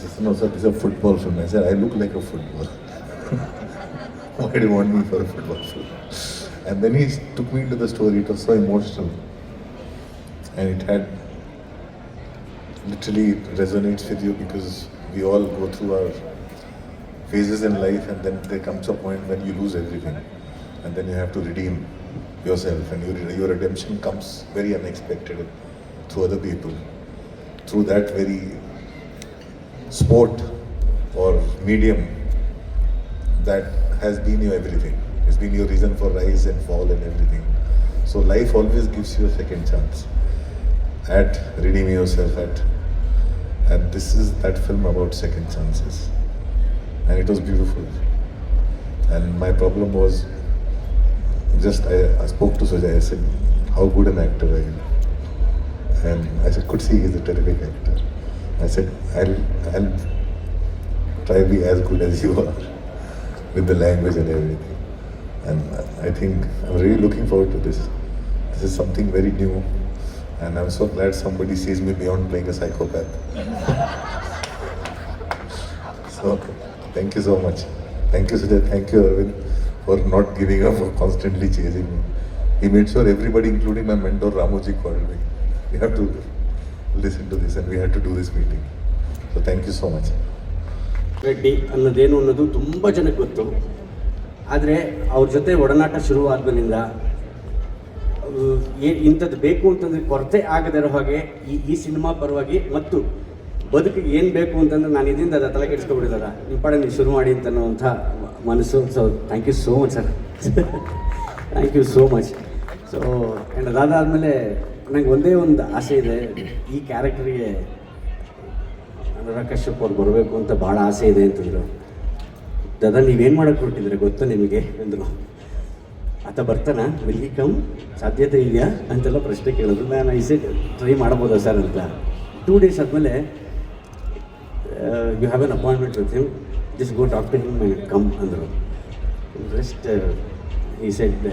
Said, no, sir, this is a football film. I said, I look like a football. Why do you want me for a football film? And then he took me into the story. It was so emotional. And it had literally resonates with you because we all go through our phases in life and then there comes a point when you lose everything and then you have to redeem yourself and your, your redemption comes very unexpected through other people through that very sport or medium that has been your everything. It's been your reason for rise and fall and everything. So life always gives you a second chance. At redeeming yourself at and this is that film about second chances. And it was beautiful. And my problem was just I, I spoke to Sujay. I said how good an actor are you? And I said could see he's a terrific actor I said I'll I'll try to be as good as you are with the language and everything and I think I'm really looking forward to this this is something very new and I'm so glad somebody sees me beyond playing a psychopath. so, thank you so much. Thank you, Sujay. Thank you, Arvind, for not giving up, for constantly chasing me. He made sure everybody, including my mentor Ramoji, called me. We have to listen to this and we had to do this meeting. So, thank you so much. Reddy ಅನ್ನೋದೇನು ಅನ್ನೋದು ತುಂಬ ಜನಕ್ಕೆ ಗೊತ್ತು. ಆದರೆ ಅವ್ರ ಜೊತೆ ಒಡನಾಟ ಶುರುವಾದ್ಮೇಲಿಂದ ಏ ಇಂಥದ್ದು ಬೇಕು ಅಂತಂದರೆ ಕೊರತೆ ಆಗದೇ ಇರೋ ಹಾಗೆ ಈ ಈ ಸಿನಿಮಾ ಪರವಾಗಿ ಮತ್ತು ಬದುಕಿಗೆ ಏನು ಬೇಕು ಅಂತಂದ್ರೆ ನಾನು ಇದರಿಂದ ಅದ ತಲೆ ಕೆಡಿಸ್ಕೊಬಿಡಿದಾರ ಪಡೆ ನೀವು ಶುರು ಮಾಡಿ ಅಂತ ಅನ್ನೋವಂಥ ಮನಸ್ಸು. So thank you so much sir thank you so much so and ಅದಾದಾದಮೇಲೆ ನನಗೆ ಒಂದೇ ಒಂದು ಆಸೆ ಇದೆ. ಈ ಕ್ಯಾರೆಕ್ಟರ್ಗೆ ಅನುರಾಗ್ ಕಶ್ಯಪ್ ಅವ್ರು ಬರಬೇಕು ಅಂತ ಭಾಳ ಆಸೆ ಇದೆ ಅಂತಂದರು. ದಾದಾ, ನೀವೇನು ಮಾಡೋಕ್ಕೆ ಹೊರಟಿದ್ರೆ ಗೊತ್ತು ನಿಮಗೆ? ಅಂದರು. ಆತ ಬರ್ತಾನ? ವಿಲ್ ಕಮ್ ಸಾಧ್ಯತೆ ಇದೆಯಾ? ಅಂತೆಲ್ಲ ಪ್ರಶ್ನೆ ಕೇಳಿದ್ರು. ನಾನು ಐಸೆ ಟ್ರೈ ಮಾಡ್ಬೋದಾ ಸರ್ ಅಂತ. ಟೂ ಡೇಸ್ ಆದಮೇಲೆ you have an appointment with him just go talk to him and come ಅಂದರು. Just he said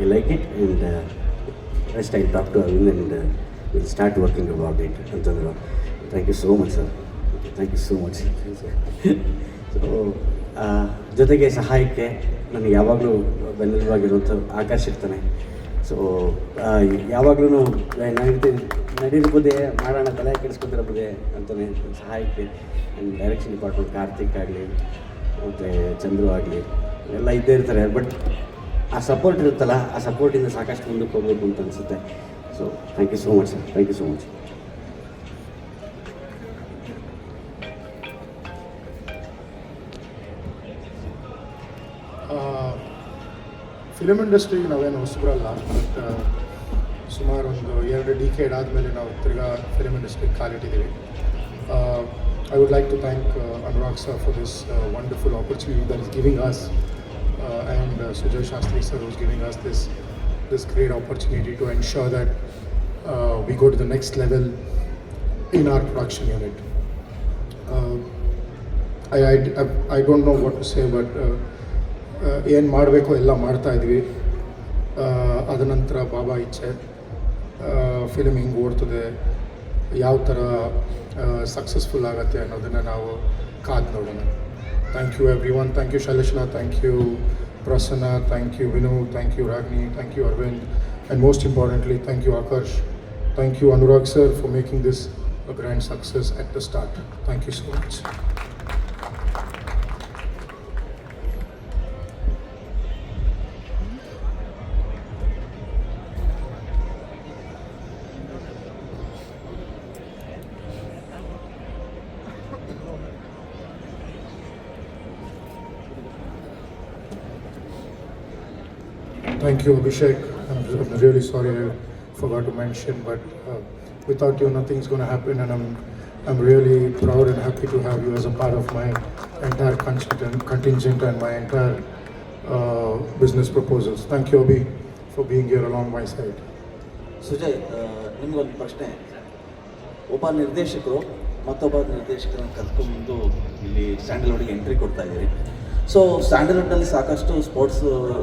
I like it and rest I talk to Avin and will start working about it ಅಂತಂದರು thank you so much sir thank you so much so ಜೊತೆಗೆ ಸಹಾಯಕ್ಕೆ ನನಗೆ ಯಾವಾಗಲೂ ಬೆನ್ನೆಲುಬಾಗಿರುವಂಥ ಆಕಾಶ ಇರ್ತಾನೆ. So ಯಾವಾಗಲೂ ನಡೀತೀನಿ ನಡೀರ್ಬೋದೇ ಮಾಡೋಣ, ತಲೆ ಕೆಡಿಸ್ಕೊತಿರಬೋದೇ ಅಂತಾನೆ ಸಹಾಯಕ್ಕೆ ಆ್ಯಂಡ್ ಡೈರೆಕ್ಷನ್ ಡಿಪಾರ್ಟ್ಮೆಂಟ್ ಕಾರ್ತಿಕ್ ಆಗಲಿ, ಮತ್ತು ಚಂದ್ರು ಆಗಲಿ, ಎಲ್ಲ ಇದ್ದೇ ಇರ್ತಾರೆ. ಬಟ್ ಆ ಸಪೋರ್ಟ್ ಇರುತ್ತಲ್ಲ, ಆ ಸಪೋರ್ಟಿಂದ ಸಾಕಷ್ಟು ಮುಂದಕ್ಕೆ ಹೋಗ್ಬೇಕು ಅಂತ ಅನಿಸುತ್ತೆ. So thank you so much sir thank you so much film ಇಂಡಸ್ಟ್ರಿಗೆ ನಾವೇನು ಹೊಸಬರಲ್ಲ ಬಟ್ ಸುಮಾರು ಒಂದು ಎರಡು ಡಿಕೇಡ್ ಆದಮೇಲೆ ನಾವು ತಿರ್ಗಾ ಫಿಲಮ್ ಇಂಡಸ್ಟ್ರಿಗೆ ಕಾಲಿಟ್ಟಿದ್ದೀವಿ I would like to thank Anurag sir for this wonderful opportunity that is giving us uh, Shastri Shastri sir was giving us this this great opportunity to ensure that uh, we go to the next level in our production unit. Uh, I, I, I don't know what to say, but ಏನು ಮಾಡಬೇಕು ಎಲ್ಲ ಮಾಡ್ತಾ ಇದ್ವಿ ಅದ ನಂತರ ಬಾಬಾ ಇಚ್ಛೆ film ಹಿಂಗೆ ಓಡ್ತದೆ ಯಾವ ಥರ ಸಕ್ಸಸ್ಫುಲ್ ಆಗುತ್ತೆ ಅನ್ನೋದನ್ನು ನಾವು ಕಾದು ನೋಡೋಣ Thank you, everyone. Thank you, Shalishna. Thank you, Prasanna. Thank you, Vinu. Thank you, Ragni. Thank you, Arvind. And most importantly, thank you, Akash. Thank you, Anurag sir, for making this a grand success at the start. Thank you so much. Thank you, Abhishek. I'm, I'm really sorry I forgot to mention, but uh, without you, nothing's going to happen, and I'm I'm really proud and happy to have you as a part of my entire contingent, and my entire uh, business proposals. Thank you, Abhi, for being here along my side. Sujay ನಿಮ್ಗೊಂದು ಪ್ರಶ್ನೆ ಒಬ್ಬ ನಿರ್ದೇಶಕರು ಮತ್ತೊಬ್ಬ ನಿರ್ದೇಶಕರನ್ನು ಕರ್ಕೊಂಡು ಇಲ್ಲಿ ಸ್ಯಾಂಡಲ್ವುಡ್ಗೆ entry ಕೊಡ್ತಾ ಇದ್ದೀರಿ ಸೊ ಸ್ಯಾಂಡಲ್ವುಡ್ನಲ್ಲಿ ಸಾಕಷ್ಟು ಸ್ಪೋರ್ಟ್ಸ್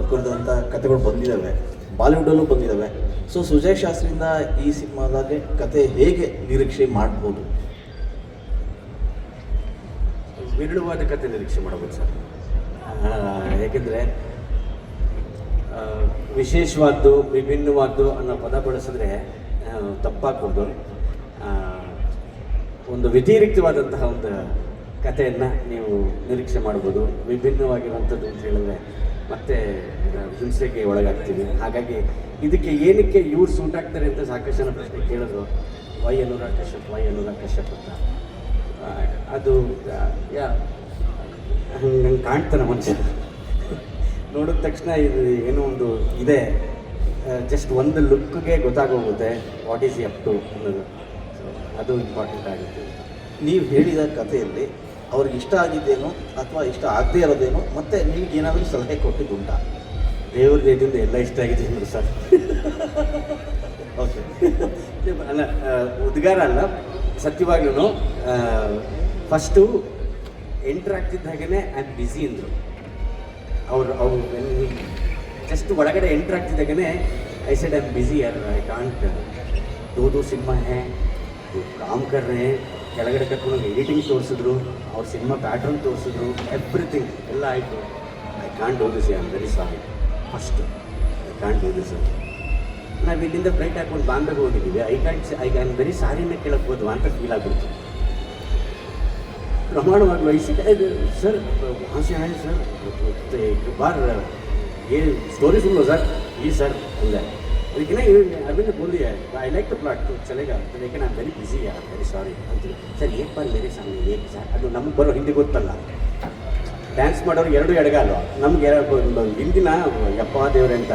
ಕುರಿತಂಥ ಕಥೆಗಳು ಬಂದಿದ್ದಾವೆ ಬಾಲಿವುಡಲ್ಲೂ ಬಂದಿದ್ದಾವೆ ಸೊ ಸುಜಯ್ ಶಾಸ್ತ್ರಿಯಿಂದ ಈ ಸಿನಿಮಾದಾಗೆ ಕತೆ ಹೇಗೆ ನಿರೀಕ್ಷೆ ಮಾಡ್ಬೋದು? ವಿರಳವಾದ ಕತೆ ನಿರೀಕ್ಷೆ ಮಾಡಬಹುದು ಸರ್. ಏಕೆಂದರೆ ವಿಶೇಷವಾದ್ದು, ವಿಭಿನ್ನವಾದ್ದು ಅನ್ನೋ ಪದ ಬಳಸಿದ್ರೆ ತಪ್ಪಾಗ್ಬೋದು. ಒಂದು ವ್ಯತಿರಿಕ್ತವಾದಂತಹ ಒಂದು ಕಥೆಯನ್ನು ನೀವು ನಿರೀಕ್ಷೆ ಮಾಡ್ಬೋದು. ವಿಭಿನ್ನವಾಗಿರುವಂಥದ್ದು ಅಂತ ಹೇಳಿದ್ರೆ ಮತ್ತೆ ಹಿಂಸೆಗೆ ಒಳಗಾಗ್ತೀವಿ. ಹಾಗಾಗಿ ಇದಕ್ಕೆ ಏನಕ್ಕೆ ಇವ್ರು ಸೂಟ್ ಆಗ್ತಾರೆ ಅಂತ ಸಾಕಷ್ಟು ಜನ ಪ್ರಶ್ನೆ ಕೇಳಿದ್ರು. ವೈ ಅನುರಾಗ್ ಕಶ್ಯಪ್ ವೈ ಅನುರಾಗ್ ಕಶ್ಯಪ್ ಅಂತ. ಅದು ಯಾ, ಹಂಗೆ ಕಾಣ್ತಾನೆ ಮನುಷ್ಯ. ನೋಡಿದ ತಕ್ಷಣ ಇದು ಏನೋ ಒಂದು ಇದೆ. ಜಸ್ಟ್ ಒಂದು ಲುಕ್ಗೆ ಗೊತ್ತಾಗೋಗುತ್ತೆ ವಾಟ್ ಈಸ್ ಅಪ್ ಟು ಅನ್ನೋದು. ಅದು ಇಂಪಾರ್ಟೆಂಟ್ ಆಗುತ್ತೆ. ನೀವು ಹೇಳಿದ ಕಥೆಯಲ್ಲಿ ಅವ್ರಿಗೆ ಇಷ್ಟ ಆಗಿದ್ದೇನು ಅಥವಾ ಇಷ್ಟ ಆಗದೇ ಇರೋದೇನು ಮತ್ತೆ ನಿಮ್ಗೆ ಏನಾದರೂ ಸಲಹೆ ಕೊಟ್ಟಿದ್ದುಂಟಾ? ದೇವ್ರ ದಯದಿಂದ ಎಲ್ಲ ಇಷ್ಟ ಆಗಿದೆ ಅಂದ್ರೆ ಸರ್. ಓಕೆ ಅಲ್ಲ ಉದ್ಗಾರ ಅಲ್ಲ ಸತ್ಯವಾಗ್ಲೂ ಫಸ್ಟು ಎಂಟ್ರ್ ಆಗ್ತಿದ್ದ ಹಾಗೇ ಐ ಬ್ಯುಸಿ ಅಂದರು. ಅವರು ಅವರು ಜಸ್ಟ್ ಒಳಗಡೆ entry ಆಗ್ತಿದ್ದಾಗೇ I said I am busy ಯಾರು I can't though though cinema hey com ಕರ್ ರೇ ಕೆಳಗಡೆ ಕರ್ಕೊಂಡು ಎಡಿಟಿಂಗ್ ತೋರಿಸಿದ್ರು, ಅವ್ರ ಸಿನಿಮಾ ಪ್ಯಾಟ್ರನ್ ತೋರಿಸಿದ್ರು ಎವ್ರಿಥಿಂಗ್ ಎಲ್ಲ ಆಯಿತು. I can't do this I am very sorry first I can't do this ನಾವು ಇಲ್ಲಿಂದ ಫ್ಲೈಟ್ ಹಾಕೊಂಡು ಬಾಂಬೆಗೆ ಹೋಗಿದ್ದೀವಿ. I can't I can very ಸಾರಿನ ಕೇಳಕ್ಬೋದು ಅಂತ ಫೀಲ್ ಆಗ್ಬಿಡ್ತು. ಪ್ರಮಾಣವಾಗಿ ವಹಿಸಿದೆ ಸರ್ ಹಾಸ್ಯ ಸರ್ ಬಾರ್ ಏನು ಸ್ಟೋರಿ ಫುಲ್ಲು ಸರ್ ಈ ಸರ್ ಇಲ್ಲ लो सर ये सर अंदर लेकिन नहीं अभी ने बोल दिया है आई लाइक द प्लॉट तो चलेगा तो लेकिन आई एम वेरी बिजी यार वेरी सॉरी ಸರ್ ಏಕ್ ಬಾರ್ ಮೇರೆ ಸಾಮನೆ ಏಕ್ ಸರ್ ಅದು ನಮಗೆ ಬರೋ ಹಿಂದಿ ಗೊತ್ತಲ್ಲ ಡ್ಯಾನ್ಸ್ ಮಾಡೋರು ಎರಡು ಎಡಗಾಲು ನಮ್ಗೆ ಎರಡು ಹಿಂದಿನ ಯಪ್ಪ ದೇವ್ರೆ ಅಂತ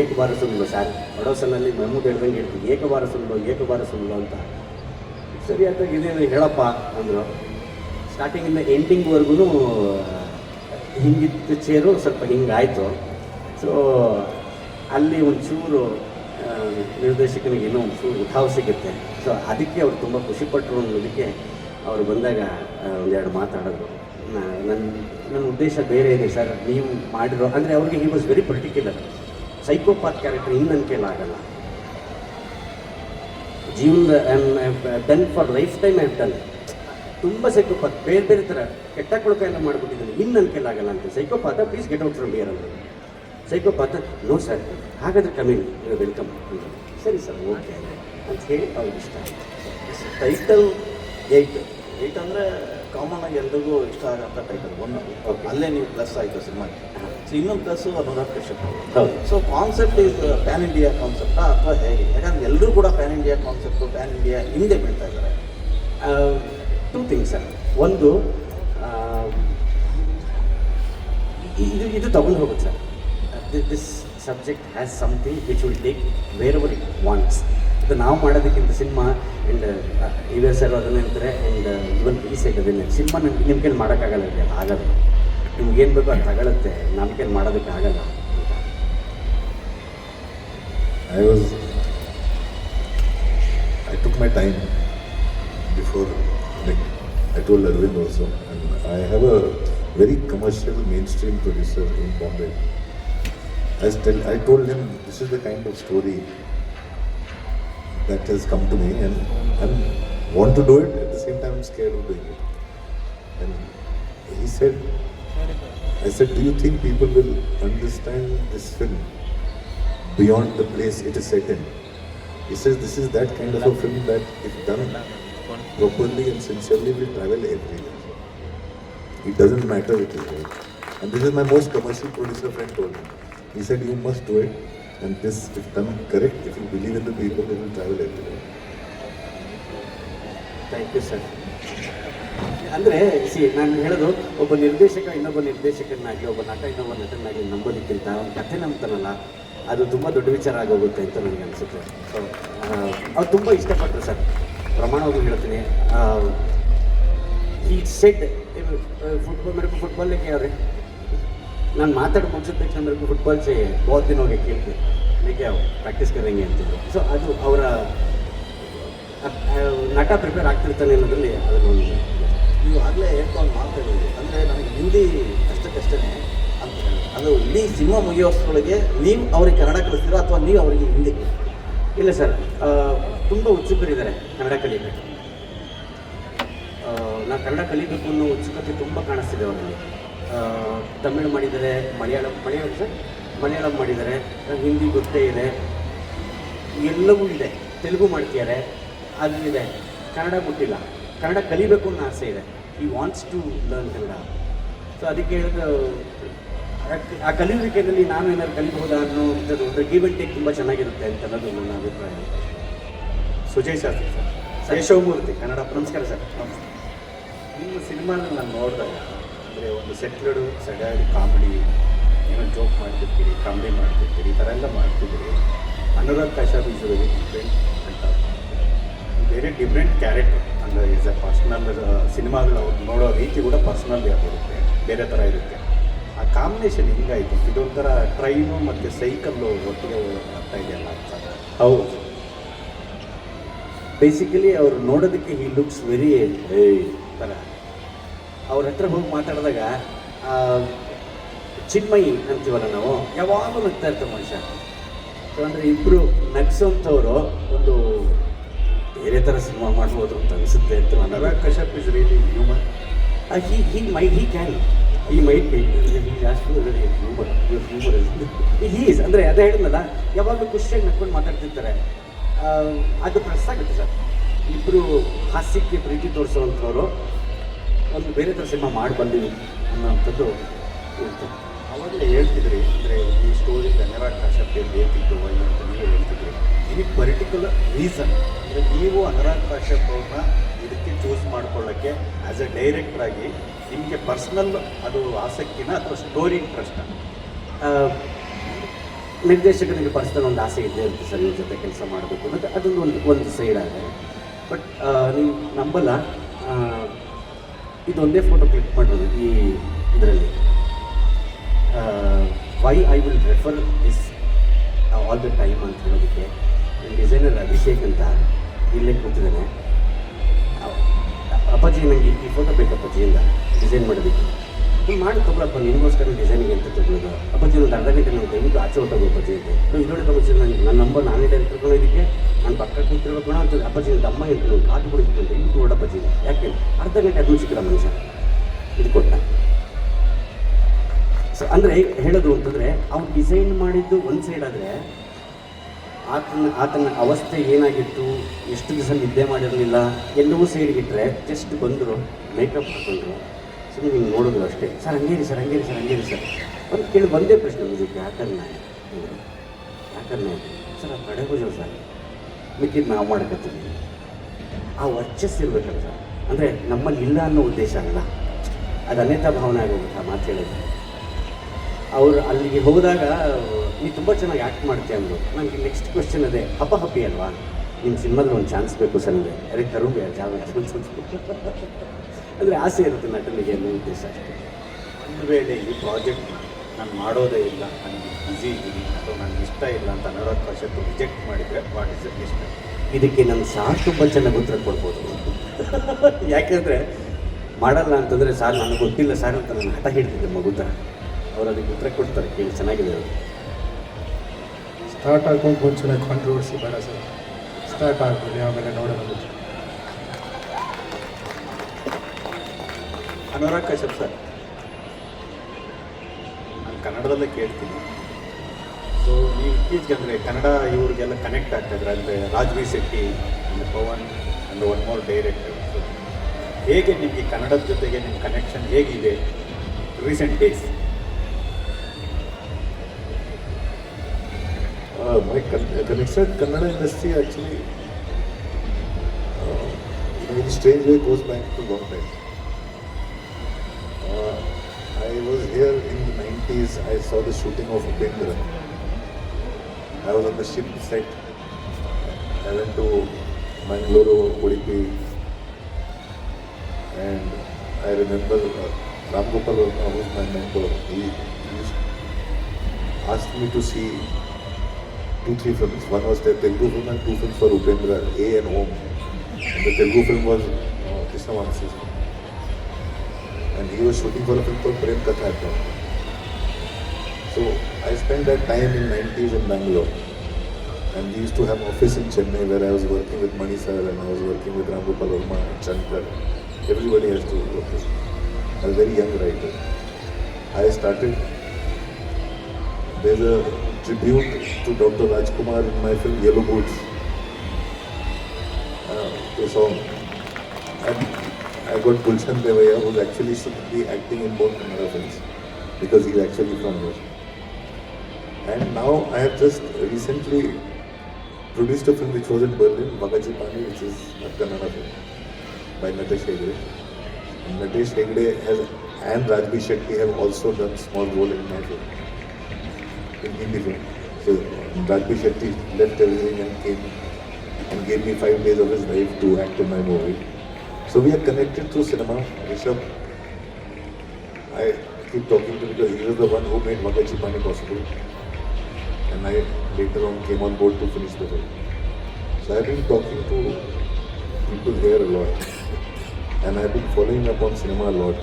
ಏಕ ಬಾರ ಸುಳ್ಳು ಸರ್ ಬಡೋಸಲಲ್ಲಿ ಮಮ್ಮೂದು ಹೇಳ್ದಂಗೆ ಹೇಳ್ತೀವಿ ಏಕ ಬಾರ ಸುಳ್ಳು ಏಕ ಬಾರ ಸುಳ್ಳು ಅಂತ ಸರಿ ಅಂತ ಇದೇನು ಹೇಳಪ್ಪ ಅಂದರು ಸ್ಟಾರ್ಟಿಂಗಿಂದ ಎಂಡಿಂಗ್ವರೆಗೂ ಹಿಂಗಿತ್ತು ಚೇರು ಸ್ವಲ್ಪ ಹಿಂಗಾಯಿತು ಸೊ ಅಲ್ಲಿ ಒಂಚೂರು ಆ, ನಿರ್ದೇಶಕನಿಗೆ ಏನೋ ಫುಲ್ ಉಠಾವ್ ಸಿಗುತ್ತೆ. ಸೊ ಅದಕ್ಕೆ ಅವ್ರು ತುಂಬ ಖುಷಿಪಟ್ಟರು ಅನ್ನೋದಕ್ಕೆ ಅವರು ಬಂದಾಗ ಒಂದೆರಡು ಮಾತಾಡಿದ್ರು ನನ್ನ ನನ್ನ ಉದ್ದೇಶ ಬೇರೆ ಇದೆ ಸರ್. ನೀವು ಮಾಡಿರೋ, ಅಂದರೆ ಅವ್ರಿಗೆ he was very particular psychopath character ಇನ್ನು ನನ್ನ ಕೇಳಾಗಲ್ಲ ಜೀವನದ done for life time I done ತುಂಬ ಸೈಕೋಪಾತ್ ಬೇರೆ ಬೇರೆ ಥರ ಕೆಟ್ಟ ಕೊಳಕ ಎಲ್ಲ ಮಾಡಿಬಿಟ್ಟಿದ್ದೀನಿ ಇನ್ನು ನನ್ನ ಕೇಳಾಗಲ್ಲ ಅಂತ. Psychopath please get out from beer ಅಂದರು ಸೈಕೋಪಾತ ನೋ ಸರ್. ಹಾಗಾದ್ರೆ ಕಮಿಂಗ್ ವೆಲ್ಕಮ್ ಸರಿ ಸರ್ ಓಕೆ. ಅಂತ ಹೇಳಿ ಅವ್ರಿಗೆ ಇಷ್ಟ ಆಯಿತು. ಟೈಟಲ್ ಏಯ್ಟ್ ಏಯ್ಟ್ ಅಂದರೆ ಕಾಮನ್ ಆಗಿ ಎಲ್ರಿಗೂ ಇಷ್ಟ ಆಗೋಂಥ ಟೈಟಲ್ ಒನ್. ಅಲ್ಲೇ ನೀವು ಪ್ಲಸ್ ಆಯಿತು ಸಿನಿಮಾಗೆ ಸೊ ಇನ್ನೊಂದು plus Anurag Kashyap. So concept is pan India ಕಾನ್ಸೆಪ್ಟಾ ಅಥವಾ ಹೇಗೆ? ಯಾಕಂದ್ರೆ ಎಲ್ಲರೂ ಕೂಡ pan India concept pan India ಹಿಂದೆ ಬೀಳ್ತಾ ಇದ್ದಾರೆ. Two things sir. ಒಂದು ಇದು ಇದು ತಗೊಂಡು ಹೋಗುತ್ತೆ sir. This subject has something which will take wherever it wants ಇದು ನಾವು ಮಾಡೋದಕ್ಕಿಂತ ಸಿನಿಮಾ ಆ್ಯಂಡ್ ಇವೇ ಸರ್ ಅದನ್ನ ಹೇಳ್ತಾರೆ ಆ್ಯಂಡ್ ಇವನ್ ಈ ಸೈಡ್ ಅದನ್ನೇ ಸಿನಿಮಾ ನಮ್ಗೆ ನಿಮ್ಮ ಕೈಲಿ ಮಾಡೋಕ್ಕಾಗಲ್ಲ ಇದೆ ಆಗಲ್ಲ ನಿಮ್ಗೇನು ಬೇಕೋ ಅದು ತಗೊಳುತ್ತೆ ನಮ್ಮ ಕೈಲಿ ಮಾಡೋದಕ್ಕೆ ಆಗಲ್ಲ I was. I took my time before. Like I told Arvind also, and I have a very commercial mainstream producer in Bombay. I tell, I told him this is the kind of story that has come to me, and I want to do it. At the same time, I'm scared of doing it. And he said, I said, do you think people will understand this film? beyond the place it is set in. He says this is that kind of a film that, if done properly and sincerely, will travel everywhere. It doesn't matter it is right. And this is my most commercial producer friend told me. He said, you must do it. And this, if done correct, if you believe in the people, they will travel everywhere. Thank you sir ಅಂದರೆ see ನಾನು ಹೇಳೋದು ಒಬ್ಬ ನಿರ್ದೇಶಕ ಇನ್ನೊಬ್ಬ ನಿರ್ದೇಶಕನಾಗಿ ಒಬ್ಬ ನಟ ಇನ್ನೊಬ್ಬ ನಟನಾಗಿ ನಂಬೋದಕ್ಕಿಂತ ಅವ್ನ ಕಥೆ ನಂಬ್ತಾನಲ್ಲ ಅದು ತುಂಬ ದೊಡ್ಡ ವಿಚಾರ ಆಗೋಗುತ್ತೆ ಅಂತ ನನಗೆ ಅನಿಸುತ್ತೆ ಸೊ ಅವ್ರು ತುಂಬ ಇಷ್ಟಪಟ್ಟರು ಸರ್ ಪ್ರಮಾಣವಾಗಿ ಹೇಳ್ತೀನಿ ಈ ಸೆಟ್ ಫುಟ್ಬಾಲ್ ಮೇಡಮ್ ಫುಟ್ಬಾಲಿಗೆ ಅವ್ರೆ ನಾನು ಮಾತಾಡಿ ಮುಗಿಸುತ್ತೆ ತಕ್ಷಣ ಫುಟ್ಬಾಲ್ ಸೇ ಬಹುತ್ ದಿನ ಹೋಗಿ ಕೇಳ್ತೀನಿ. ಅದಕ್ಕೆ ಪ್ರಾಕ್ಟೀಸ್ ಕರೆಂಗೆ ಅಂತಿದ್ರು. ಸೊ ಅದು ಅವರ ನಟ ಪ್ರಿಪೇರ್ ಆಗ್ತಿರ್ತಾನೆ ಅನ್ನೋದ್ರಲ್ಲಿ ಒಂದು ನೀವು ಆಗಲೇ ಹೇಳ್ಕೊಂಡು ಮಾತಾಡೋದು ಅಂದರೆ ನನಗೆ ಹಿಂದಿ ಅಷ್ಟಕ್ಕಷ್ಟೇ ಅದು ಇಡೀ ಸಿನಿಮಾ ಮುಗಿಯೋಷ್ಟರೊಳಗೆ ನೀವು ಅವ್ರಿಗೆ ಕನ್ನಡ ಕಲಿಸ್ತೀರಾ ಅಥವಾ ನೀವು ಅವರಿಗೆ ಹಿಂದಿ ಇಲ್ಲ ಸರ್ ತುಂಬ ಉತ್ಸುಕರಿದ್ದಾರೆ ಕನ್ನಡ ಕಲಿಬೇಕು ನಾನು ಕನ್ನಡ ಕಲಿಬೇಕು ಅನ್ನೋ ಉತ್ಸುಕತೆ ತುಂಬ ಕಾಣಿಸ್ತಿದೆ ಅವರಲ್ಲಿ. ತಮಿಳು ಮಾಡಿದ್ದಾರೆ ಮಲಯಾಳಂ ಮಲಯಾಳಂ ಸರ್? ಮಲಯಾಳಂ ಮಾಡಿದ್ದಾರೆ ಹಿಂದಿ ಗೊತ್ತೇ ಇದೆ. ಎಲ್ಲವೂ ಇದೆ. ತೆಲುಗು ಮಾಡ್ತಿದ್ದಾರೆ ಅದು ಇದೆ. ಕನ್ನಡ ಗೊತ್ತಿಲ್ಲ. ಕನ್ನಡ ಕಲಿಬೇಕು ಅನ್ನೋ ಆಸೆ ಇದೆ. He wants to learn Kannada. So ಅದಕ್ಕೆ ಹೇಳಿದ್ರು ಆ ಕಲಿಯುವಿಕೆಯಲ್ಲಿ ನಾನು ಏನಾದ್ರು ಕಲಿಬಹುದಾ ಅನ್ನೋ ಅಂಥದ್ದು ಒಂದು ಗಿವ್ ಅಂಡ್ ಟೇಕ್ ತುಂಬ ಚೆನ್ನಾಗಿರುತ್ತೆ ಅಂತ ಅನ್ನೋದು ನನ್ನ ಅಭಿಪ್ರಾಯ. ಸುಜಯ್ ಶಾಸ್ತ್ರಿ ಸರ್. ಯಶೋಮೂರ್ತಿ ಕನ್ನಡ ನಮಸ್ಕಾರ ಸರ್. ನಿಮ್ಮ ಸಿನಿಮಾನ ನಾನು ನೋಡಿದಾಗ ಅಂದರೆ ಒಂದು ಸೆಟ್ಲ್ಡು ಸಡಾಡಿ ಕಾಮಿಡಿ ಏನೋ ಜೋಕ್ ಮಾಡ್ತಿರ್ತೀರಿ ಕಾಮಿಡಿ ಮಾಡ್ತಿರ್ತೀರಿ, ಈ ಥರ ಎಲ್ಲ ಮಾಡ್ತಿದ್ದೀರಿ Anurag Kashyap is very different ಅಂತ ವೆರಿ ಡಿಫ್ರೆಂಟ್ ಕ್ಯಾರೆಕ್ಟರ್ ಅಂದರೆ ಈಸ್ ಅ ಪರ್ಸ್ನಲ್ ಸಿನಿಮಾಗಳು ಅವ್ರು ನೋಡೋ ರೀತಿ ಕೂಡ ಪರ್ಸ್ನಲ್ ಆಗಿರುತ್ತೆ. ಬೇರೆ ಥರ ಇರುತ್ತೆ. ಆ ಕಾಂಬಿನೇಷನ್ ಹಿಂಗಾಯಿತು? ಇದೊಂಥರ ಟ್ರೈನು ಮತ್ತು ಸೈಕಲ್ಲು ಒಟ್ಟಿಗೆ ಆಗ್ತಾ ಇದೆಯಲ್ಲ ಅಂತ. ಹೌದು. ಬೇಸಿಕಲಿ ಅವರು ನೋಡೋದಕ್ಕೆ ಹಿ ಲುಕ್ಸ್ ವೆರಿ ಥರ ಅವ್ರ ಹತ್ರ ಹೋಗಿ ಮಾತಾಡಿದಾಗ ಚಿನ್ಮಯಿ ಅಂತೀವಲ್ಲ ನಾವು ಯಾವಾಗಲೂ ನಗ್ತಾ ಇರ್ತಾರೆ ಮನುಷ್ಯ. ಸೊ ಅಂದರೆ ಇಬ್ಬರು ನಗ್ಸೋಂಥವ್ರು ಒಂದು ಬೇರೆ ಥರ ಸಿನಿಮಾ ಮಾಡ್ಬೋದು ಅಂತ ಅನಿಸುತ್ತೆ ಅಂತ Kashyap is really human he he may he can he might be humour humour he's ಅಂದರೆ ಅದೇ ಹೇಳಿದ್ನಲ್ಲ ಯಾವಾಗಲೂ ಖುಷಿಯಾಗಿ ನಡ್ಕೊಂಡು ಮಾತಾಡ್ತಿರ್ತಾರೆ. ಅದು ಪ್ರೆಸ್ ಆಗುತ್ತೆ ಸರ್. ಇಬ್ಬರು ಹಾಸ್ಯಕ್ಕೆ ಪ್ರೀತಿ ತೋರಿಸುವಂಥವ್ರು ಒಂದು ಬೇರೆ ಥರ ಸಿನಿಮಾ ಮಾಡಿ ಬಂದೀವಿ ಅನ್ನೋವಂಥದ್ದು ಇರ್ತದೆ ಅವಾಗಲೇ ಹೇಳ್ತಿದ್ರಿ, ಅಂದರೆ ಈ ಸ್ಟೋರಿ ಕನ್ನಡ ಕಾಶಕ್ಕೆ ಬೇಕಿತ್ತು ಅಂತ ನೀವು ಹೇಳ್ತಿದ್ರಿ. ಇದಕ್ಕೆ ಪರ್ಟಿಕ್ಯುಲರ್ ರೀಸನ್ ಅಂದರೆ ನೀವು ಅನುರಾಗ್ ಕಾಶ್ಯಪ್ ಅವ್ರನ್ನ ಇದಕ್ಕೆ ಚೂಸ್ ಮಾಡ್ಕೊಳ್ಳೋಕ್ಕೆ ಆ್ಯಸ್ ಎ ಆಗಿ ನಿಮಗೆ ಪರ್ಸ್ನಲ್ ಅದು ಆಸಕ್ತಿನ ಅಥವಾ ಸ್ಟೋರಿ ಇಂಟ್ರೆಸ್ಟ್ ನಿರ್ದೇಶಕನಿಗೆ ಪರ್ಸ್ನಲ್ ಒಂದು ಆಸೆ ಇದೆ ಅಂತ ಸರ್ ನಿಮ್ಮ ಜೊತೆ ಕೆಲಸ ಮಾಡಬೇಕು ಅನ್ನೋದು ಅದೊಂದು ಒಂದು ಒಂದು ಸೈಡ್ ಆಗಿದೆ ಬಟ್ ನೀವು ನಂಬಲ್ಲ. ಇದೊಂದೇ ಫೋಟೋ ಕ್ಲಿಕ್ ಮಾಡೋದು ಈ ಇದರಲ್ಲಿ. Why I will refer this all the time ಅಂತ ಹೇಳೋದಕ್ಕೆ ಡಿಸೈನರ್ ಅಭಿಷೇಕ್ ಅಂತ ಇಲ್ಲೇ ಕೂತಿದ್ದಾನೆ. ಅಪ್ಪಾಜಿ ನನಗೆ ಈ ಫೋಟೋ ಬೇಕು ಅಪ್ಪಾಜಿಯಿಂದ ಡಿಸೈನ್ ಮಾಡೋದಕ್ಕೆ. ನೀವು ಮಾಡಿ ತಗೊಳಪ್ಪ ನಿಮಗೋಸ್ಕರ ಡಿಸೈನಿಂಗ್ ಅಂತ ತಗೊಳ್ಳೋದು ಅಪ್ಪಾಜಿ ಒಂದು ಅರ್ಧ ಗಂಟೆ ನಾವು ದಯವಿಟ್ಟು ಆಚೆ ಹೊಟ್ಟೋಗು ಅಪ್ಪಾಜಿ ಅಂತ. ಇಲ್ಲಿ ನೋಡಿ ನನ್ನ ನಂಬರ್ ನಾನೇ ಡೈರೆಕ್ಟ್ ಇದಕ್ಕೆ ನಾನು ಪಕ್ಕ ಗುಣ ಅಂತ ಅಪ್ಪಾಜಿ ಅಮ್ಮ ಇರ್ತದೆ ಕಾಟು ಕೊಡಿತ್ತು ಹೆಂಗೆ ಕೂಡ ಅಪ್ಪಾಜಿ ಯಾಕೆ? ಅರ್ಧ ಗಂಟೆ ಅದು ಸಿಕ್ಕಲ್ಲ ಮನುಷ್ಯ. ಇದು ಕೊಟ್ಟ. ಸೊ ಅಂದರೆ ಹೇಳೋದು ಅಂತಂದರೆ, ಅವ್ನು ಡಿಸೈನ್ ಮಾಡಿದ್ದು ಒಂದು ಸೈಡ್ ಆದರೆ ಆತನ ಆತನ ಅವಸ್ಥೆ ಏನಾಗಿತ್ತು? ಎಷ್ಟು ದಿವಸ ನಿದ್ದೆ ಮಾಡಿರಲಿಲ್ಲ? ಎಲ್ಲವೂ ಸೈಡ್ಗಿಟ್ರೆ ಜಸ್ಟ್ ಬಂದರು ಮೇಕಪ್ ಹಾಕೊಂಡ್ರು. ಸೊ ಹಿಂಗೆ ನೋಡಿದ್ರು ಅಷ್ಟೇ. Sir, hungry sir hungry sir hungry sir. ಒಂದು ಕೇಳಿ, ಒಂದೇ ಪ್ರಶ್ನೆ ಮುಗಿದಕ್ಕೆ ಯಾಕನ್ನ? ಯಾಕನ್ನ? ಸರ್, ಆ ಕಡೆ ಸರ್. ಮಿಕ್ಕಿದ್ದು ನಾವು ಮಾಡ್ಕೊತೀವಿ. ಆ ವರ್ಚಸ್ ಇರಬೇಕಲ್ಲ ಸರ್. ಅಂದರೆ ನಮ್ಮಲ್ಲಿ ಇಲ್ಲ ಅನ್ನೋ ಉದ್ದೇಶ ಅಲ್ಲ. ಅದು ಅನೇಕ ಭಾವನೆ ಆಗೋಗುತ್ತೆ ಆ ಮಾತು ಹೇಳಿದ್ರೆ. ಅವರು ಅಲ್ಲಿಗೆ ಹೋದಾಗ, ನೀ ತುಂಬ ಚೆನ್ನಾಗಿ ಆ್ಯಕ್ಟ್ ಮಾಡ್ತೀಯ ಅಂದರು. ನನಗೆ ನೆಕ್ಸ್ಟ್ ಕ್ವೆಶನ್ ಅದೇ, ಹಬ್ಬ ಹಬ್ಬಿ ಅಲ್ವಾ? ನಿಮ್ಮ ಸಿನಿಮಾದಲ್ಲಿ ಒಂದು ಚಾನ್ಸ್ ಬೇಕು ಸರ್ ಅಂದರೆ. ಅರೆ ಕರುಗೆ ಜಾಗ ಅಂದರೆ ಆಸೆ ಇರುತ್ತೆ ನಟನಿಗೆ ಅನ್ನೋ ಉದ್ದೇಶ ಅಷ್ಟೇ. ಒಂದು ವೇಳೆ ಈ ಪ್ರಾಜೆಕ್ಟ್ನ ನಾನು ಮಾಡೋದೇ ಇಲ್ಲ ನನಗೆ ಬ್ಯುಸಿ ಇದ್ದೀನಿ ಅಥವಾ ನನಗೆ ಇಷ್ಟ ಇಲ್ಲ ಅಂತ ಅನುರಾಗ್ ಕಶ್ಯಪ್ ರಿಜೆಕ್ಟ್ ಮಾಡಿದರೆ ವಾಟ್ ಇಸ್ ಇಷ್ಟ ಇದಕ್ಕೆ ನಾನು ಸಾಕು ಪಂಚನ ಉತ್ತರ ಕೊಡ್ಬೋದು. ಯಾಕೆಂದರೆ ಮಾಡಲ್ಲ ಅಂತಂದರೆ ಸಾರ್ ನನಗೆ ಗೊತ್ತಿಲ್ಲ ಸಾರ್ ಅಂತ ನಾನು ಹಠ ಹಿಡ್ತಿದ್ದೆ ಮಗು ಥರ ಅವ್ರು ಅದಕ್ಕೆ ಉತ್ತರ ಕೊಡ್ತಾರೆ ಕೇಳಿ ಚೆನ್ನಾಗಿದೆ ಅವರು ಸ್ಟಾರ್ಟ್ ಆಗೋಕೆ ಮುಂಚೆ ಕಾಂಟ್ರವರ್ಸಿ ಬೇಡ ಸರ್. ಸ್ಟಾರ್ಟ್ ಆಗ್ಬೋದು ಆಮೇಲೆ ನೋಡೋಣ ಅನುರಾಗ್ ಕಶ್ಯಪ್ ಸರ್. ಕನ್ನಡದಲ್ಲೇ ಕೇಳ್ತೀನಿ. ಸೊ ನೀವು ಇತ್ತೀಚೆಗೆ ಅಂದರೆ ಕನ್ನಡ ಇವ್ರಿಗೆಲ್ಲ ಕನೆಕ್ಟ್ ಆಗ್ತಾಯಿದ್ರೆ ಅಂದರೆ ರಾಜ್ವಿ ಶೆಟ್ಟಿ ಅಂದರೆ ಪವನ್ ಅಂದರೆ ಒನ್ ಮೋರ್ ಡೈರೆಕ್ಟರ್ ಹೇಗೆ ನಿಮಗೆ ಕನ್ನಡದ ಜೊತೆಗೆ ನಿಮ್ಮ ಕನೆಕ್ಷನ್ ಹೇಗಿದೆ recent days my con connected Kannada industry actually in a strange way, goes back to long. Uh, I 90s, I saw the shooting of Upendra. I was on the ship set. I went to Mangalore, Udupi, and I remember uh, Ram Gopal was my mentor. He, he asked me to see two, three films. One was the Telugu film and two films for Upendra, A and Home. And the Telugu film was uh, Krishna Vansis. And he was shooting for a film called Prem Katha. So I spent that time in 90s in Bangalore. And we used to have office in Chennai where I was working with Mani sir and I was working with Ram Gopal Verma and Shankar. everybody has to work with. I was a very young writer. I started, there's a tribute to Dr. Rajkumar in my film Yellow Boots. Uh, a song. And I got Gulshan Devaya, who's actually should be acting in both Kannada films because he's actually from here. And now I have just recently produced a film which was in Berlin, Magaji Pani, which is a Kannada film by Natesh Hegde. Natesh Hegde has, and Rajbi Shetty have also done small role in my film, in Hindi film. So Rajbi Shetty left everything and came and gave me five days of his life to act in my movie. So we are connected through cinema. Rishabh, I keep talking to him because he was the one who made Magachi Pani possible. And I later on came on board to finish the film. So I've been talking to people here a lot. And I've been following up on cinema a lot.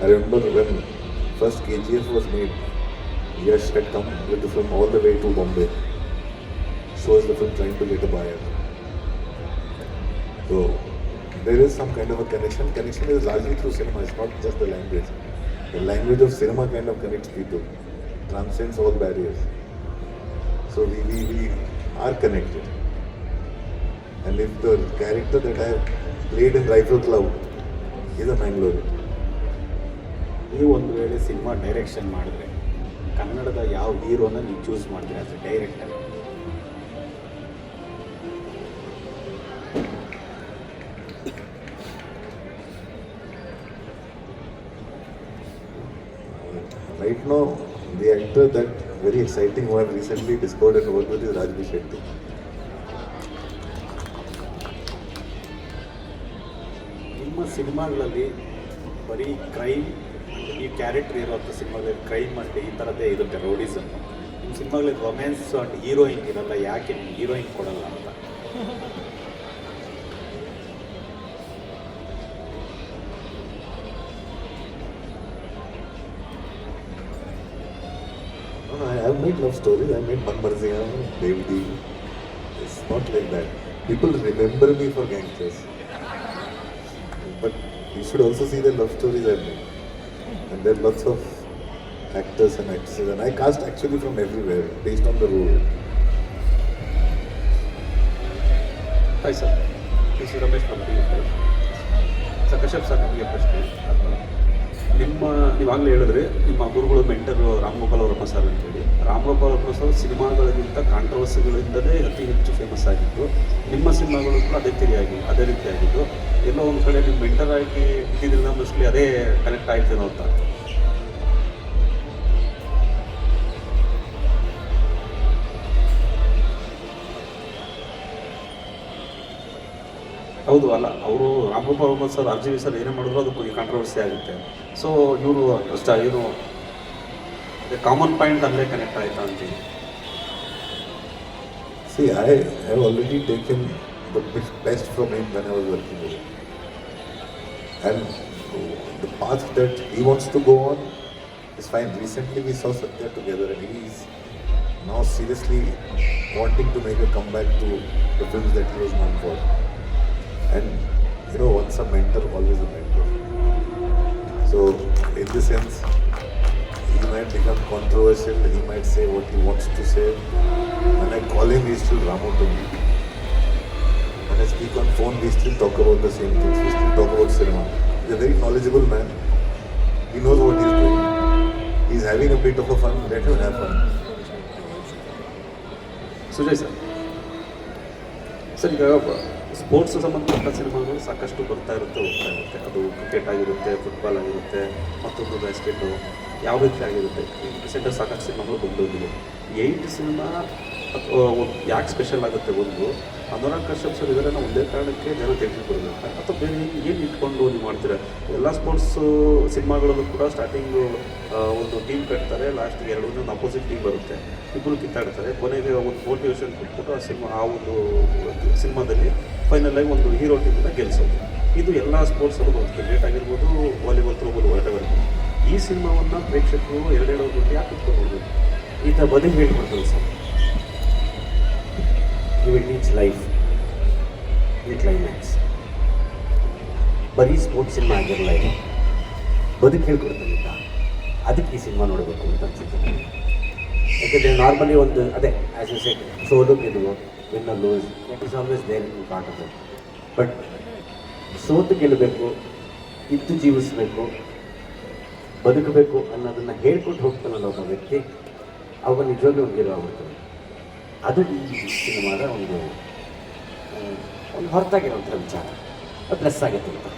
I remember when first KGF was made, Yash had come with the film all the way to Bombay. Shows the film trying to get a buyer. So there is some kind of a connection. Connection is largely through cinema, it's not just the language. The language of cinema kind of connects people, transcends all barriers. So we, we, we are connected. And if the character that I have played in Rifle Cloud is a Mangalore, ನೀವು ಒಂದು ವೇಳೆ cinema direction ಮಾಡಿದ್ರೆ ಕನ್ನಡದ ಯಾವ ಹೀರೋನ ನೀವು choose ಮಾಡ್ತೀರಿ as a director right now actor that very exciting have recently discovered and worked with is Rajbi Shetty. ನಿಮ್ಮ ಸಿನಿಮಾಗಳಲ್ಲಿ ಬರೀ ಕ್ರೈಮ್ ಈ ಕ್ಯಾರೆಕ್ಟರ್ ಇರುವಂಥ ಸಿನಿಮಾಗಳಲ್ಲಿ ಕ್ರೈಮ್ ಅಂಡ್ ಈ ಥರದ್ದೇ ಇರುತ್ತೆ ರೋಡಿಸಮ್ ನಿಮ್ಮ ಸಿನಿಮಾಗಳಲ್ಲಿ ರೊಮ್ಯಾನ್ಸ್ ಅಂಡ್ ಹೀರೋಯಿನ್ ಇರಲ್ಲ, ಯಾಕೆ ಹೀರೋಯಿನ್ ಕೊಡಲ್ಲ I've made love stories, I made Manbarziya, Devdi. It's not like that. People remember me for gangsters. But you should also see the love stories I've made. And there are lots of actors and actresses. And I cast actually from everywhere based on the role. Hi sir, this is Ramesh from the Sir Kashyap sir, we have ನಿಮ್ಮ, ನೀವಾಗಲೇ ಹೇಳಿದ್ರೆ ನಿಮ್ಮ ಗುರುಗಳು mentor Ramagopal Varma sir ಅಂತೇಳಿ Ramgopal Varma sir ಸಿನಿಮಾಗಳಿಗಿಂತ ಕಾಂಟ್ರವರ್ಸಿಗಳಿಂದಲೇ ಅತಿ ಹೆಚ್ಚು famous ಆಗಿತ್ತು ನಿಮ್ಮ ಸಿನಿಮಾಗಳು ಕೂಡ ಅದೇ ತಿರಿಯಾಗಿ ಅದೇ ರೀತಿಯಾಗಿದ್ದು ಎಲ್ಲೋ ಒಂದು ಕಡೆ ನೀವು ಮೆಂಟರ್ ಆಗಿ ಇದ್ದಿದ್ದರಿಂದ ಮೋಸ್ಟ್ಲಿ ಅದೇ ಕನೆಕ್ಟ್ ಆಯಿತು ಅಂತ. ಹೌದು, ಅಲ್ಲ, ಅವರು Ramgopal Varma sir R G V sir ಏನೇ ಮಾಡಿದ್ರು ಅದಕ್ಕೆ ಕಾಂಟ್ರವರ್ಸಿ ಆಗುತ್ತೆ. ಸೊ ಇವರು ಅಷ್ಟ ಏನು ಕಾಮನ್ ಪಾಯಿಂಟ್ ಅಲ್ಲೇ ಕನೆಕ್ಟ್ ಆಯ್ತಾ ಅಂತೀವಿ See, I have already taken the best from him when I was working with him. And the path that he wants to go on is fine. Recently we saw Satya together and he is now seriously wanting to make a comeback to the films that he was known for. And you know, once a mentor, always a mentor. So in this sense, he might become controversial, he might say what he wants to say. When I call him, he's still Ramu to me. When I speak on phone, we still talk about the same things, we still talk about cinema. He's a very knowledgeable man. He knows what he's doing. He's having a bit of a fun, let him have fun. Sujay sir. Sir, you sports ಸಂಬಂಧಪಟ್ಟ ಸಿನಿಮಾಗಳು ಸಾಕಷ್ಟು ಬರ್ತಾ ಇರುತ್ತೆ, ಹೋಗ್ತಾ ಇರುತ್ತೆ. ಅದು cricket ಆಗಿರುತ್ತೆ football ಆಗಿರುತ್ತೆ, ಮತ್ತೊಂದು ಬ್ಯಾಸ್ಕೆಟು ಯಾವ ರೀತಿ ಆಗಿರುತ್ತೆ. ರೀಸೆಂಟಾಗಿ ಸಾಕಷ್ಟು ಸಿನಿಮಾಗಳು ಬಂದೋಗಿವೆ ಏಯ್ಟ್ ಸಿನಿಮಾ ಯಾಕೆ ಸ್ಪೆಷಲ್ ಆಗುತ್ತೆ ಒಂದು, ಅನುರಾಗ್ ಕಶ್ಯಪ್ ಸರ್ ಇದನ್ನು ಒಂದೇ ಕಾರಣಕ್ಕೆ ಜನ ತೆಗೆದುಕೊಳ್ಬೇಕು ಅಥವಾ ಬೇರೆ ಏನು ಇಟ್ಕೊಂಡು ನೀವು ಮಾಡ್ತೀರಾ? ಎಲ್ಲ ಸ್ಪೋರ್ಟ್ಸು ಸಿನಿಮಾಗಳಲ್ಲೂ ಕೂಡ ಸ್ಟಾರ್ಟಿಂಗು ಒಂದು ಟೀಮ್ ಕಟ್ತಾರೆ ಲಾಸ್ಟಿಗೆ ಎರಡು ಅಪೋಸಿಟ್ ಟೀಮ್ ಬರುತ್ತೆ. ಇಬ್ಬರು ಕಿತ್ತಾಡ್ತಾರೆ. ಕೊನೆಗೆ ಒಂದು ಮೋಟಿವೇಶನ್ ಕೊಟ್ಬಿಟ್ಟು ಆ ಸಿನಿಮಾ, ಆ ಒಂದು, ಸಿನಿಮಾದಲ್ಲಿ ಫೈನಲ್ ಆಗಿ ಒಂದು ಹೀರೋ ಟೀಮ್ನ ಗೆಲ್ಸೋದು. ಇದು ಎಲ್ಲ ಸ್ಪೋರ್ಟ್ಸಲ್ಲೂ ಬರುತ್ತೆ ಕ್ರಿಕೆಟ್ ಆಗಿರ್ಬೋದು ವಾಲಿಬಾಲ್ ತ್ರೋಬಾಲ್ ಎವರ್ ಈ ಸಿನಿಮಾವನ್ನು ಪ್ರೇಕ್ಷಕರು ಎರಡೆರಡು ಗಂಟೆ ಯಾಕೆ ಕುತ್ಕೊಂಡು ಈತ ಬದುಕು ಹೇಳ್ಕೊಡ್ತಾರೆ sir. You will life life. Climax ಬರೀ ಸ್ಪೋರ್ಟ್ಸ್ ಸಿನಿಮಾ ಆಗಿರಲ್ಲ ಇದು. ಬದುಕು ಹೇಳ್ಕೊಡ್ತಾನಿದ್ದ ಅದಕ್ಕೆ ಈ ಸಿನಿಮಾ ನೋಡಬೇಕು ಅಂತ ಅನ್ಸುತ್ತೆ. ಯಾಕಂದ್ರೆ ನಾರ್ಮಲಿ ಒಂದು, ಅದೇ ಆ್ಯಸ್ ಯು ಸೆಟ್ ಸೋಲು ಗೆಲುವು win lose that is always there in part of it but ಸೋತು ಗೆಲ್ಲಬೇಕು, ಇದ್ದು ಜೀವಿಸಬೇಕು, ಬದುಕಬೇಕು ಅನ್ನೋದನ್ನು ಹೇಳ್ಕೊಟ್ಟು ಹೋಗ್ತಾನಲ್ಲ ಒಬ್ಬ ವ್ಯಕ್ತಿ ಅವಾಗ ನಿಜವಾಗ್ಲೂ ಒಂದು ಗೆಲುವಾಗುತ್ತೆ ಅದು ಈ ಸಿನಿಮಾದ ಒಂದು ಒಂದು ಹೊರತಾಗಿರುವಂಥ ವಿಚಾರ. ಪ್ಲಸ್ ಆಗುತ್ತೆ ಅಂತ.